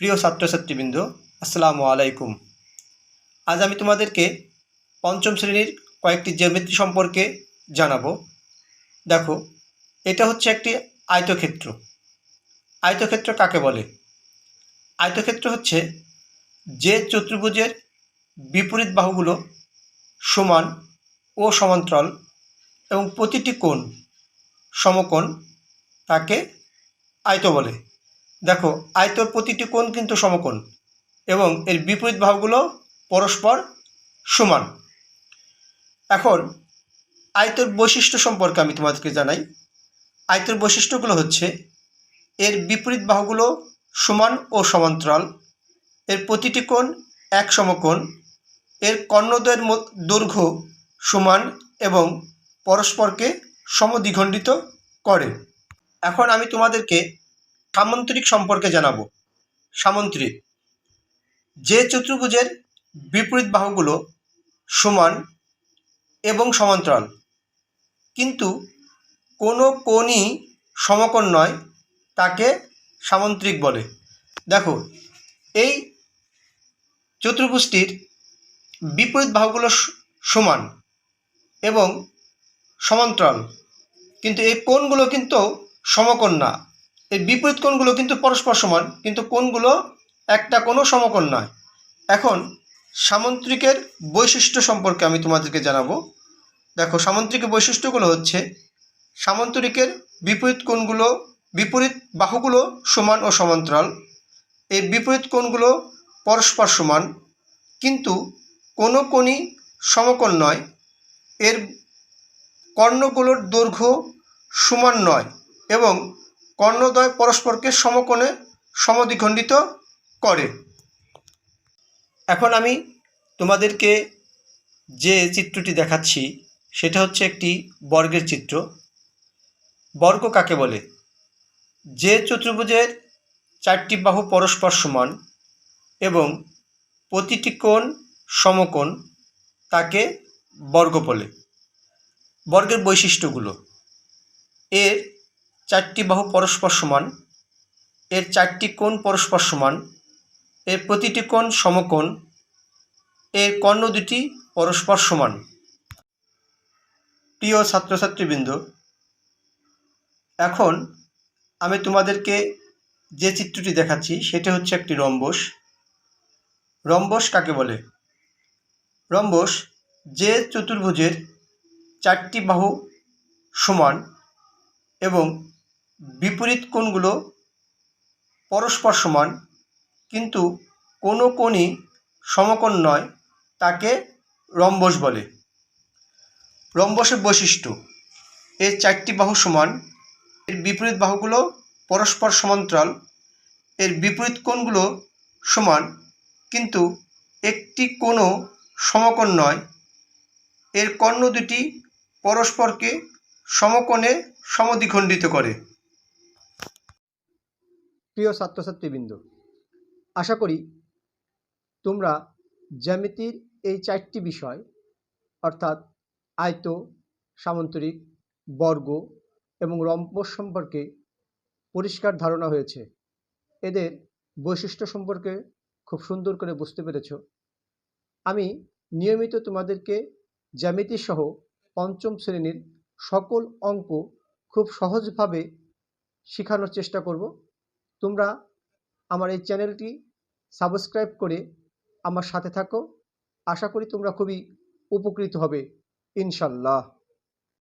প্রিয় ছাত্রছাত্রীবৃন্দ, আসসালামু আলাইকুম। আজ আমি তোমাদেরকে পঞ্চম শ্রেণির কয়েকটি জ্যামিতি সম্পর্কে জানাব। দেখো, এটা হচ্ছে একটি আয়তক্ষেত্র। আয়তক্ষেত্র কাকে বলে? আয়তক্ষেত্র হচ্ছে যে চতুর্ভুজের বিপরীত বাহুগুলো সমান ও সমান্তরাল এবং প্রতিটি কোণ সমকোণ তাকে আয়ত বলে। দেখো, আয়তর প্রতিটি কোণ কিন্তু সমকোণ এবং এর বিপরীত বাহুগুলো পরস্পর সমান। এখন, আয়তর বৈশিষ্ট্য সম্পর্কে আমি তোমাদেরকে জানাই। আয়তর বৈশিষ্ট্যগুলো হচ্ছে, এর বিপরীত বাহুগুলো সমান ও সমান্তরাল, এর প্রতিটি কোণ এক সমকোণ, এর কর্ণদ্বয়ের দৈর্ঘ্য সমান এবং পরস্পরকে সমদ্বিখণ্ডিত করে। এখন আমি তোমাদেরকে সামন্তরিক সম্পর্কে জানাব। সামন্তরিক। যে চতুর্ভুজের বিপরীত বাহুগুলো সমান এবং সমান্তরাল। কিন্তু কোনো কোণই সমকোণ নয়, তাকে সামন্তরিক বলে। দেখো, এই চতুর্ভুজটির বিপরীত বাহুগুলো সমান এবং সমান্তরাল। কিন্তু এই কোণগুলো কিন্তু সমকোণ না। এই বিপরীত কোণগুলো কিন্তু পরস্পর সমান, কিন্তু কোণগুলো একটা কোনো সমকোণ নয়। এখন সামন্ত্রিকের বৈশিষ্ট্য সম্পর্কে আমি তোমাদেরকে জানাব। দেখো সামন্ত্রিকের বৈশিষ্ট্যগুলো হচ্ছে, সামন্তরিকের বিপরীত কোণগুলো, বিপরীত বাহুগুলো সমান ও সমান্তরাল। এই বিপরীত কোণগুলো পরস্পর সমান, কিন্তু কোনো কোণই সমকোণ নয়। এর কর্ণগুলোর দৈর্ঘ্য সমান নয় এবং কর্ণদ্বয় পরস্পরকে সমকোণে সমদ্বিখণ্ডিত করে। এখন আমি তোমাদেরকে যে চিত্রটি দেখাচ্ছি, সেটা হচ্ছে একটি বর্গের চিত্র। বর্গ কাকে বলে? যে চতুর্ভুজের চারটি বাহু পরস্পর সমান এবং প্রতিটি কোণ সমকোণ তাকে বর্গ বলে। বর্গের বৈশিষ্ট্যগুলো। এর চারটি বাহু পরস্পর সমান। এর চারটি কোণ পরস্পর সমান। এর প্রতিটি কোণ সমকোণ। এর কর্ণ দুটি পরস্পর সমান। প্রিয় ছাত্রছাত্রীবৃন্দ, এখন আমি তোমাদেরকে যে চিত্রটি দেখাচ্ছি, সেটা হচ্ছে একটি রম্বস। রম্বস কাকে বলে? রম্বস যে চতুর্ভুজের চারটি বাহু সমান এবং বিপরীত কোণগুলো পরস্পর সমান, কিন্তু কোনো কোণই সমকোণ নয়, তাকে রম্বস বলে। রম্বসের বৈশিষ্ট্য, এর চারটি বাহু সমান, এর বিপরীত বাহুগুলো পরস্পর সমান্তরাল, এর বিপরীত কোণগুলো সমান, কিন্তু একটি কোণও সমকোণ নয়। এর কর্ণ দুটি পরস্পরকে সমকোণে সমদ্বিখণ্ডিত করে। প্রিয় ছাত্রছাত্রীবৃন্দ, আশা করি তোমরা জ্যামিতির এই চারটি বিষয়, অর্থাৎ আয়ত, সামন্তরিক, বর্গ এবং রম্বস সম্পর্কে পরিষ্কার ধারণা হয়েছে। এদের বৈশিষ্ট্য সম্পর্কে খুব সুন্দর করে বুঝতে পেরেছ। আমি নিয়মিত তোমাদেরকে জ্যামিতি সহ পঞ্চম শ্রেণির সকল অঙ্ক খুব সহজভাবে শেখানোর চেষ্টা করব। তোমরা আমার এই চ্যানেলটি সাবস্ক্রাইব করে আমার সাথে থাকো। আশা করি তোমরা খুবই উপকৃত হবে, ইনশাল্লাহ।